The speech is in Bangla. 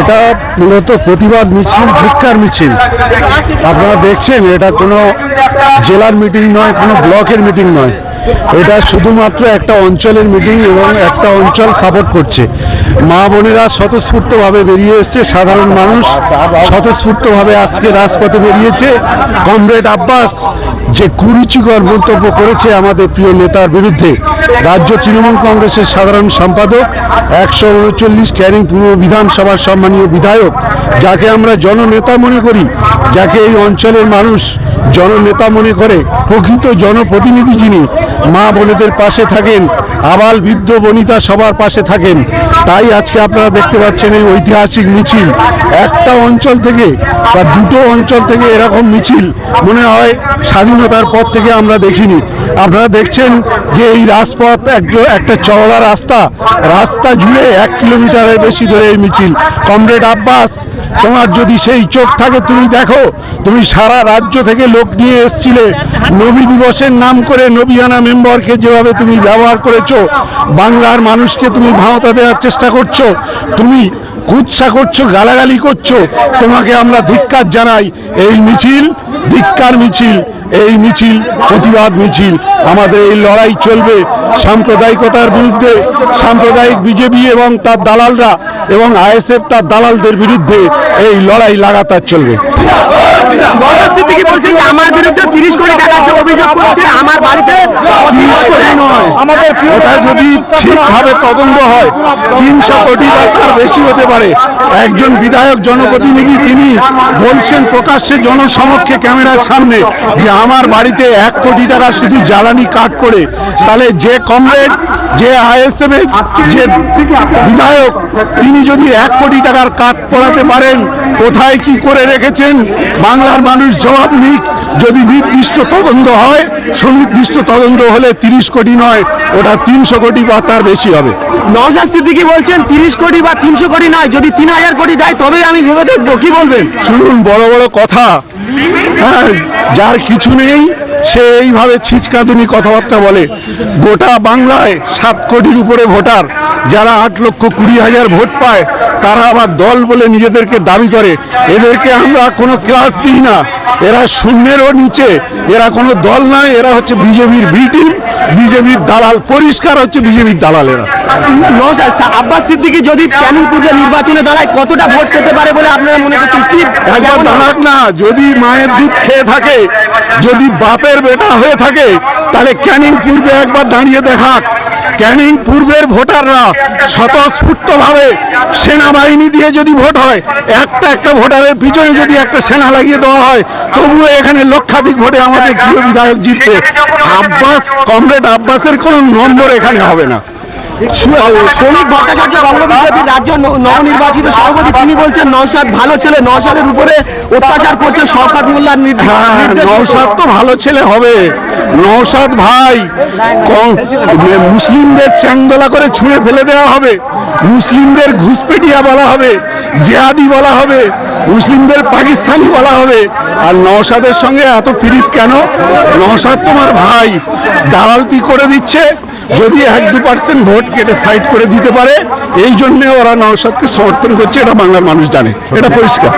এটা মূলত প্রতিবাদ মিছিল, ভিক্ষার মিছিল। আপনারা দেখছেন, এটা কোনো জেলার মিটিং নয়, কোনো ব্লকের মিটিং নয়। এটা শুধুমাত্র একটা অঞ্চলের মিটিং এবং একটা অঞ্চল সাপোর্ট করছে। মা বোনেরা স্বতঃস্ফূর্তভাবে বেরিয়ে এসছে, সাধারণ মানুষ স্বতঃস্ফূর্তভাবে আজকে রাজপথে বেরিয়েছে। কমরেড আব্বাস যে কুরুচিকর মন্তব্য করেছে আমাদের প্রিয় নেতার বিরুদ্ধে। রাজ্য তৃণমূল কংগ্রেসের সাধারণ সম্পাদক, একশো উনচল্লিশ ক্যারিং পূর্ব বিধানসভার সম্মানীয় বিধায়ক, যাকে আমরা জননেতা মনে করি, যাকে এই অঞ্চলের মানুষ জননেতা মনে করে। প্রকৃত জনপ্রতিনিধি যিনি, মা বোনেদের পাশে থাকেন আবাল বৃদ্ধ বনিতা সবার পাশে থাকেন। তাই আজকে আপনারা দেখতে পাচ্ছেন এই ঐতিহাসিক মিছিল। একটা অঞ্চল থেকে বা দুটো অঞ্চল থেকে এরকম মিছিল মনে হয় স্বাধীনতার পর থেকে আমরা দেখিনি। আপনারা দেখছেন যে এই রাজপথ এক- একটা চওড়া রাস্তা রাস্তা জুড়ে এক কিলোমিটারের বেশি ধরে এই মিছিল। কমরেড আব্বাস তোমার যদি সেই চোখ থাকে, তুমি দেখো, তুমি সারা রাজ্য থেকে লোক নিয়ে এসছিলে। নবী দিবসের নাম করে নবিয়ানা মেম্বারকে যেভাবে তুমি ব্যবহার করেছ, বাংলার মানুষকে তুমি ভাওতা দেওয়ার চেষ্টা করছ, তুমি কুৎসা করছ, গালাগালি করছ, তোমাকে আমরা ধিক্কার জানাই। এই মিছিল, ধিক্কার মিছিল। এই মিছিল, প্রতিবাদ মিছিল, আমাদের এই লড়াই চলবে। সাম্প্রদায়িকতার বিরুদ্ধে সাম্প্রদায়িক বিজেপি এবং তার দালালরা এবং আইএসএফ তার দালালদের বিরুদ্ধে এই লড়াই লাগাতার চলবে। আমার বিরুদ্ধে তিরিশ কোটি টাকা অভিযোগ করছে, আমার বাড়িতে ওটা যদি ঠিকভাবে তদন্ত হয় তিনশো কোটি টাকার বেশি হতে পারে। একজন বিধায়ক জনপ্রতিনিধি তিনি বলছেন প্রকাশ্যে জনসমক্ষে ক্যামেরার সামনে যে আমার বাড়িতে এক কোটি টাকা শুধু জ্বালানি কাট করে তাহলে যে কমরেড যে আইএসএফ এর যে বিধায়ক তিনি যদি এক কোটি টাকার কাট পড়াতে পারেন কোথায় কি করে রেখেছেন? বাংলার মানুষ জবাব নিক। যদি নির্দিষ্ট তদন্ত হয় সুনির্দিষ্ট তদন্ত হলে তিরিশ কোটি নয় ওটা তিনশো কোটি বা তার বেশি হবে। নওশাদ সিদ্দিকী বলছেন তিরিশ কোটি বা তিনশো কোটি নয় যদি তিন হাজার কোটি দেয় তবেই আমি ভেবে দেখব। কি বলবেন? শুনুন বড় বড় কথা। হ্যাঁ যার কিছু নেই সে এইভাবে ছিচকাঁদুনি কথাবার্তা বলে। গোটা বাংলায় সাত কোটির উপরে ভোটার, যারা আট লক্ষ কুড়ি হাজার ভোট পায় তারা আবার দল বলে নিজেদেরকে দাবি করে। এদেরকে আমরা কোনো ক্লাস দিই না। এরা শূন্যেরও নিচে। এরা কোনো দল নয় এরা হচ্ছে বিজেপির বি টিম। বিজেপির দালাল পরিষ্কার হচ্ছে বিজেপির দালাল এরা সা- আব্বাস সিদ্দিকী যদি ক্যানিং পূর্বে নির্বাচনে দাঁড়ায় কতটা ভোট পেতে পারে বলে আপনারা মনে করছেন? কি একবার দাঁড়াক না। যদি মায়ের দুধ খেয়ে থাকে যদি বাপের বেটা হয়ে থাকে তাহলে ক্যানিং পূর্বে একবার দাঁড়িয়ে দেখাক। ক্যানিং পূর্বের ভোটাররা স্বতঃস্ফূর্তভাবে সেনাবাহিনী দিয়ে যদি ভোট হয়, একটা একটা ভোটারের পিছনে যদি একটা সেনা লাগিয়ে দেওয়া হয়, তবুও এখানে লক্ষাধিক ভোটে আমাদের প্রিয় বিধায়ক জিতবে। আব্বাস, কমরেড আব্বাসের কোনো নম্বর এখানে হবে না। শ্রমিক ভট্টাচার্য বঙ্গ বিজেপির রাজ্য নবনির্বাচিত সভাপতি তিনি বলছেন নওশাদ ভালো ছেলে নওশাদের উপরে অত্যাচার করছে শওকাত মোল্লার নির্দেশ নির্দেশ মতো। নৌসাদ তো ভালো ছেলে হবে। নৌসাদ ভাই মুসলিমদের চ্যাংদোলা করে ছুঁড়ে ফেলে দেওয়া হবে। মুসলিমদের ঘুষপেটিয়া বলা হবে জেহাদি বলা হবে মুসলিমদের পাকিস্তানি বলা হবে। আর নওসাদের সঙ্গে এত পিরিত কেন? নওসাদ তোমার ভাই। দালালতি করে দিচ্ছে? যদি এক দু পার্সেন্ট ভোট কেটে সাইড করে দিতে পারে। এই জন্য ওরা নওশাদকে সমর্থন করছে, এটা বাংলার মানুষ জানে। এটা পরিষ্কার।